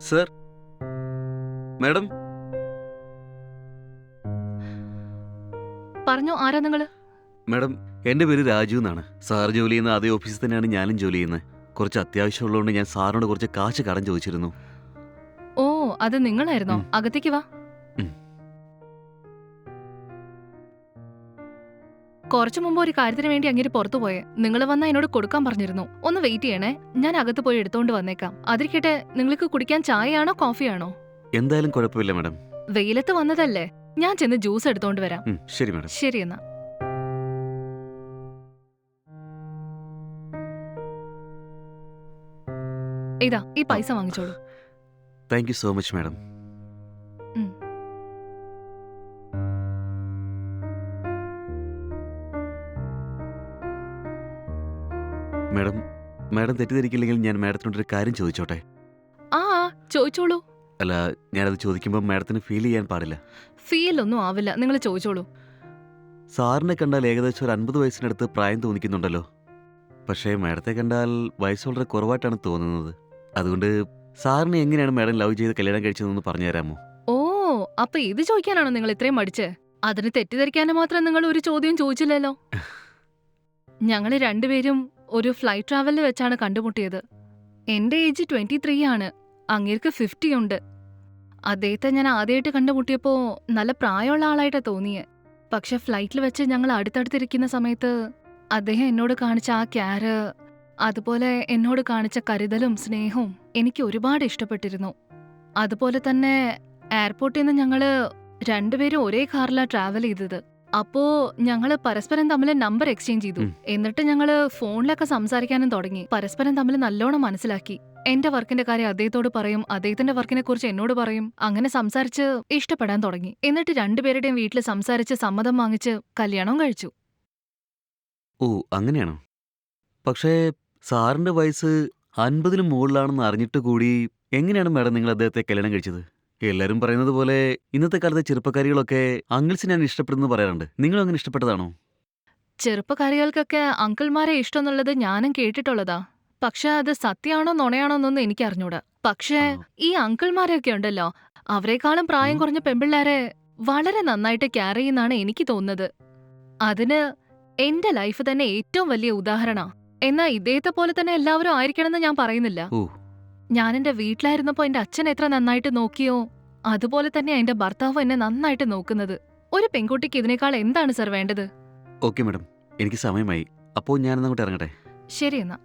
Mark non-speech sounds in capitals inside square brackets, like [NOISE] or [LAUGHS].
Sir. Madam? പറഞ്ഞോ ആരാ നിങ്ങൾ? മാഡം എന്റെ പേര് രാജു എന്നാണ്. സാർ ജോലി ചെയ്യുന്ന അതേ ഓഫീസിൽ തന്നെയാണ് ഞാനും ജോലി ചെയ്യുന്നത്. കുറച്ച് അത്യാവശ്യമുള്ളതുകൊണ്ട് ഞാൻ സാറിനോട് കുറച്ച് കാശ് കടം ചോദിച്ചിരുന്നു. ഓ അത് നിങ്ങളായിരുന്നോ. അകത്തേക്ക് വാ. കുറച്ചു മുമ്പ് ഒരു കാര്യത്തിന് വേണ്ടി അങ്ങേര് പുറത്തു പോയെ. നിങ്ങൾ വന്നാ എന്നോട് കൊടുക്കാൻ പറഞ്ഞിരുന്നു. ഒന്ന് വെയിറ്റ് ചെയ്യണേ. ഞാൻ അകത്ത് പോയി എടുത്തോണ്ട് വന്നേക്കാം. അതിരിക്കട്ടെ നിങ്ങൾക്ക് കുടിക്കാൻ ചായയാണോ കോഫിയാണോ? എന്തായാലും കുഴപ്പമില്ല മാഡം. വെയിലത്ത് വന്നതല്ലേ. ഞാൻ ചെന്ന് ജ്യൂസ് എടുത്തോണ്ട് വരാം. ശരി മാഡം. ശരി എന്നാ. ഇതാ ഈ പൈസ വാങ്ങിച്ചോളൂ. Thank you so much madam. Madam madam തെറ്റിദ്ധരിക്കില്ലെങ്കിൽ ഞാൻ മാഡത്തിനോടൊരു കാര്യം ചോദിച്ചോട്ടെ? ആ ചോദിച്ചോളൂ. അല്ല ഞാനത് ചോദിക്കുമ്പോൾ മാഡത്തിന് ഫീൽ ചെയ്യാൻ പാടില്ല. ഫീൽ ഒന്നും ആവില്ല. നിങ്ങൾ ചോദിച്ചോളൂ. സാറിനെ കണ്ടാൽ ഏകദേശം ഒരു അൻപത് വയസ്സിനടുത്ത് പ്രായം തോന്നിക്കുന്നുണ്ടല്ലോ. പക്ഷേ മാഡത്തെ കണ്ടാൽ വയസ്സ് വളരെ കുറവായിട്ടാണ് തോന്നുന്നത്. അതുകൊണ്ട് സാറിനെ എങ്ങനെയാണ് മാഡം ലവ് ചെയ്ത് കല്യാണം കഴിച്ചതെന്ന് പറഞ്ഞു തരാമോ? ഓ അപ്പൊ ഇത് ചോദിക്കാനാണോ നിങ്ങൾ ഇത്രയും മടിച്ച്? അതിന് തെറ്റിദ്ധരിക്കാനും മാത്രം നിങ്ങൾ ഒരു ചോദ്യം ചോദിച്ചില്ലല്ലോ. [LAUGHS] ഞങ്ങൾ രണ്ടുപേരും ഒരു ഫ്ലൈറ്റ് ട്രാവലിൽ വെച്ചാണ് കണ്ടുമുട്ടിയത്. എന്റെ ഏജ് ട്വന്റി ത്രീ ആണ്. അങ്ങേർക്ക് ഫിഫ്റ്റി ഉണ്ട്. അദ്ദേഹത്തെ ഞാൻ ആദ്യമായിട്ട് കണ്ടുമുട്ടിയപ്പോൾ നല്ല പ്രായമുള്ള ആളായിട്ടാ തോന്നിയേ. പക്ഷെ ഫ്ലൈറ്റിൽ വെച്ച് ഞങ്ങൾ അടുത്തടുത്തിരിക്കുന്ന സമയത്ത് അദ്ദേഹം എന്നോട് കാണിച്ച ആ ക്യാര് അതുപോലെ എന്നോട് കാണിച്ച കരുതലും സ്നേഹവും എനിക്ക് ഒരുപാട് ഇഷ്ടപ്പെട്ടിരുന്നു. അതുപോലെ തന്നെ എയർപോർട്ടിൽ നിന്ന് ഞങ്ങൾ രണ്ടുപേരും ഒരേ കാറിലാണ് ട്രാവൽ ചെയ്തത്. അപ്പോ ഞങ്ങൾ പരസ്പരം തമ്മിൽ നമ്പർ എക്സ്ചേഞ്ച് ചെയ്തു. എന്നിട്ട് ഞങ്ങൾ ഫോണിലൊക്കെ സംസാരിക്കാനും തുടങ്ങി. പരസ്പരം തമ്മിൽ നല്ലോണം മനസ്സിലാക്കി. എന്റെ വർക്കിന്റെ കാര്യം അദ്ദേഹത്തോട് പറയും അദ്ദേഹത്തിന്റെ വർക്കിനെ കുറിച്ച് എന്നോട് പറയും. അങ്ങനെ സംസാരിച്ച് ഇഷ്ടപ്പെടാൻ തുടങ്ങി. എന്നിട്ട് രണ്ടുപേരുടെയും വീട്ടിൽ സംസാരിച്ച് സമ്മതം വാങ്ങിച്ച് കല്യാണം കഴിച്ചു. ഓ അങ്ങനെയാണോ? പക്ഷേ സാറിന്റെ വയസ്സ് അൻപതിന് മുകളിലാണെന്ന് അറിഞ്ഞിട്ട് കൂടി എങ്ങനെയാണ് മാഡം നിങ്ങൾ അദ്ദേഹത്തെ കല്യാണം കഴിച്ചത്? എല്ലാവരും പറയുന്നത് പോലെ ഇന്നത്തെ കാലത്തെ ചെറുപ്പക്കാരികളൊക്കെ അങ്കിൾസിനാണ് ഇഷ്ടപ്പെടുന്നത് പറയാറുണ്ട്. നിങ്ങളും അങ്ങനെ ഇഷ്ടപ്പെട്ടതാണോ? ചെറുപ്പക്കാരികൾക്കൊക്കെ അങ്കിൾമാരെ ഇഷ്ടമെന്നുള്ളത് ഞാനും കേട്ടിട്ടുള്ളതാ. പക്ഷെ അത് സത്യാണോ നുണയാണോ എന്നൊന്നും എനിക്ക് അറിഞ്ഞൂടാ പക്ഷേ. ഈ അങ്കിൾമാരെയൊക്കെ ഉണ്ടല്ലോ അവരെക്കാളും പ്രായം കുറഞ്ഞ പെമ്പിള്ളേരെ വളരെ നന്നായിട്ട് കെയർ ചെയ്യുന്നാണ് എനിക്ക് തോന്നുന്നത്. അതിന് എന്റെ ലൈഫ് തന്നെ ഏറ്റവും വലിയ ഉദാഹരണ. എന്നാ ഇദ്ദേഹത്തെ പോലെ തന്നെ എല്ലാവരും ആയിരിക്കണമെന്ന് ഞാൻ പറയുന്നില്ല. ഞാൻ എന്റെ വീട്ടിലായിരുന്നപ്പോ എന്റെ അച്ഛൻ എത്ര നന്നായിട്ട് നോക്കിയോ? അതുപോലെ തന്നെ എന്റെ ഭർത്താവ് എന്നെ നന്നായിട്ട് നോക്കുന്നത്. ഒരു പെൺകുട്ടിക്ക് ഇതിനേക്കാൾ എന്താണ് സർ വേണ്ടത്? Okay madam. എനിക്ക് സമയമായി. അപ്പോൾ ഞാനൊന്നങ്ങോട്ട് ഇറങ്ങട്ടെ? ശരി എന്നാ.